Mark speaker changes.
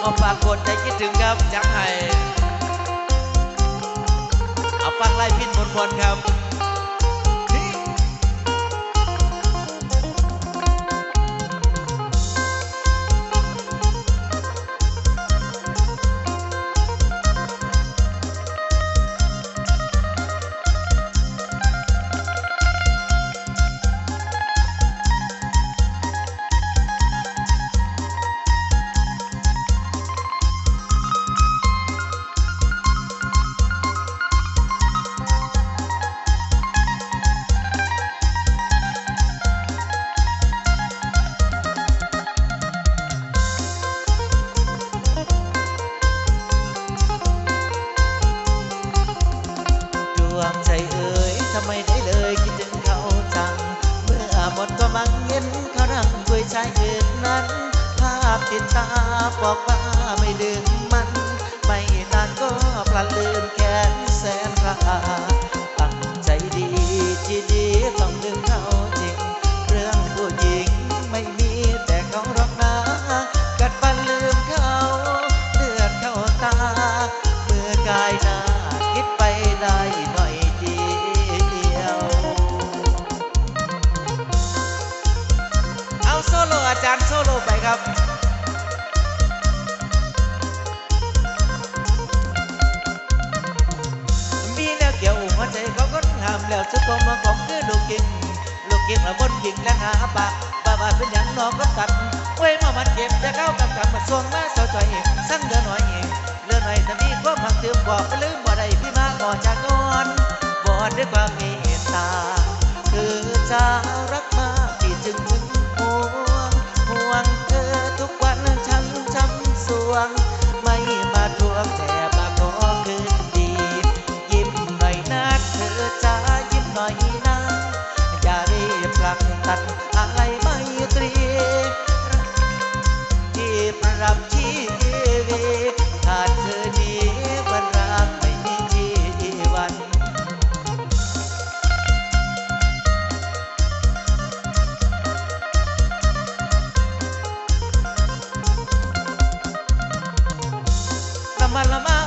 Speaker 1: เอาฝากคนใจคิดถึงครับจักไห้เอาฟังไล่พินมนต์มนครับ วงใจเอ่ยทำไมได้เลยคิดถึงเขาจัง เมื่อหมดก็มังเห็นเขานั่งด้วยชายอื่นนั้น ภาพติดตาบอกว่าไม่ลืมมันม่น ครับมีแนวเกี่ยวหัวใจเขาก็งามแล้วจะตัวมาของคือลูกกิงลูกกิงละบนกิงและหาปากบาบาเป็นอย่างนอกก็ตัดไว้ยมามันเก็บจะเข้ากับกับมาส่วงมาเสาจ่อยเองสั่งเดือหน่อยเองเลือหน่อยถ้ามีความหักเติมบอกก็ลืมบ่ได้พี่มาก่อจากนอนบอดด้วยความเมต มาละมา